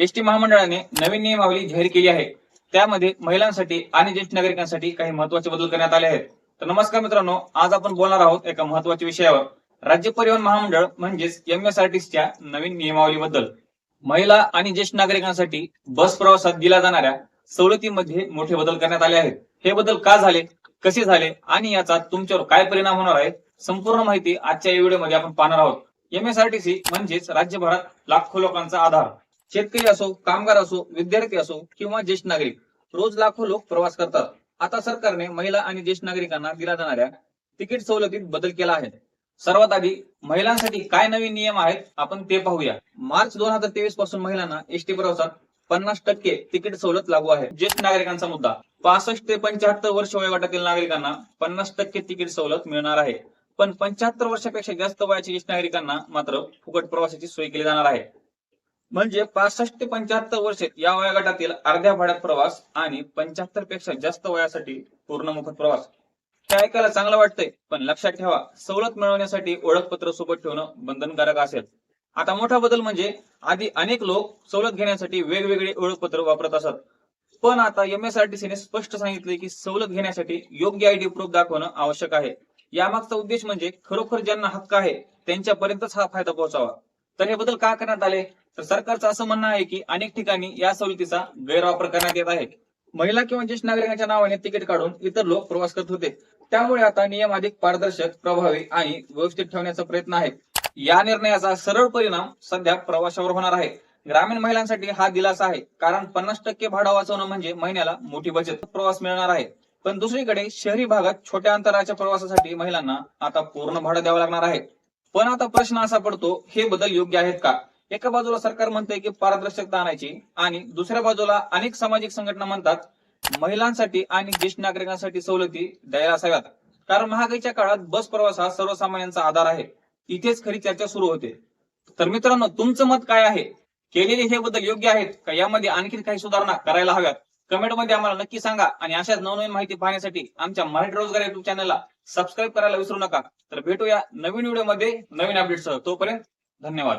ST महामंडळाने नवीन नियमावली जाहीर केली आहे. त्यामध्ये महिलांसाठी आणि ज्येष्ठ नागरिकांसाठी काही महत्त्वाचे बदल करण्यात आले आहेत. तर नमस्कार मित्रांनो आज आपण बोलणार आहोत एका महत्त्वाच्या विषयावर. राज्य परिवहन महामंडळ म्हणजेच एमएसआरटीसीच्या नवीन नियमावलीबद्दल. महिला आणि ज्येष्ठ नागरिकांसाठी बस प्रवासात दिल्या जाणाऱ्या सवलतीमध्ये मोठे बदल करण्यात आले आहेत. हे बदल का झाले कसे झाले आणि याचा तुमच्यावर काय परिणाम होणार आहे संपूर्ण माहिती आजच्या या व्हिडिओमध्ये आपण पाहणार आहोत. एमएसआरटीसी म्हणजेच राज्यभरात लाखो लोकांचा आधार. शेतकरी असो कामगार असो विद्यार्थी असो किंवा ज्येष्ठ नागरिक रोज लाखो लोक प्रवास करतात. आता सरकारने महिला आणि ज्येष्ठ नागरिकांना दिल्या जाणाऱ्या तिकीट सवलतीत बदल केला आहे. सर्वात आधी महिलांसाठी काय नवीन नियम आहेत आपण ते पाहूया. मार्च दोन हजार तेवीसपासून महिलांना एसटी प्रवासात पन्नास टक्के तिकीट सवलत लागू आहे. ज्येष्ठ नागरिकांचा मुद्दा पासष्ट ते पंच्याहत्तर वर्ष वयोगटातील नागरिकांना पन्नास टक्के तिकीट सवलत मिळणार आहे. पण पंच्याहत्तर वर्षापेक्षा जास्त वयाच्या ज्येष्ठ नागरिकांना मात्र फुकट प्रवासाची सोय केली जाणार आहे. म्हणजे पासष्ट ते पंच्याहत्तर वर्षे या वयोगटातील अर्ध्या भाड्यात प्रवास आणि पंच्याहत्तरपेक्षा जास्त वयासाठी पूर्ण मोफत प्रवास. हे ऐकायला चांगलं वाटतंय पण लक्षात ठेवा सवलत मिळवण्यासाठी ओळखपत्र सोबत ठेवणं बंधनकारक असेल. आता मोठा बदल म्हणजे आधी अनेक लोक सवलत घेण्यासाठी वेगवेगळे ओळखपत्र वापरत असत. पण आता एमएसआरटीसीने स्पष्ट सांगितले की सवलत घेण्यासाठी योग्य आयडी प्रूफ दाखवणं आवश्यक आहे. यामागचा उद्देश म्हणजे खरोखर ज्यांना हक्क आहे त्यांच्यापर्यंतच हा फायदा पोहोचावा. तर हे बदल का करण्यात आले? तर सरकारचं असं म्हणणं आहे की अनेक ठिकाणी या सवलतीचा गैरवापर करण्यात येत आहे. महिला किंवा ज्येष्ठ नागरिकांच्या नावाने तिकीट काढून इतर लोक प्रवास करत होते. त्यामुळे आता नियम अधिक पारदर्शक प्रभावी आणि व्यवस्थित ठेवण्याचा प्रयत्न आहे. या निर्णयाचा सरळ परिणाम सध्या प्रवासावर होणार आहे. ग्रामीण महिलांसाठी हा दिलासा आहे. कारण पन्नास टक्के भाडं वाचवणं म्हणजे महिन्याला मोठी बचत प्रवास मिळणार आहे. पण दुसरीकडे शहरी भागात छोट्या अंतराच्या प्रवासासाठी महिलांना आता पूर्ण भाडं द्यावं लागणार आहे. पण आता प्रश्न असा पडतो हे बदल योग्य आहेत का? एका बाजूला सरकार म्हणतंय की पारदर्शकता आणायची आणि दुसऱ्या बाजूला अनेक सामाजिक संघटना म्हणतात महिलांसाठी आणि ज्येष्ठ नागरिकांसाठी सवलती द्यायला असाव्यात कारण महागाईच्या काळात बस प्रवास हा सर्वसामान्यांचा आधार आहे. इथेच खरी चर्चा सुरू होते. तर मित्रांनो तुमचं मत काय आहे? केलेले हे बदल योग्य आहेत का? यामध्ये आणखी काही सुधारणा करायला हव्यात? कमेंटमध्ये आम्हाला नक्की सांगा आणि अशाच नवनवीन माहिती पाहण्यासाठी आमच्या मराठी रोजगार युट्यूब चॅनलला सबस्क्राईब करायला विसरू नका. तर भेटूया नवीन व्हिडिओमध्ये नवीन अपडेटसह तोपर्यंत धन्यवाद.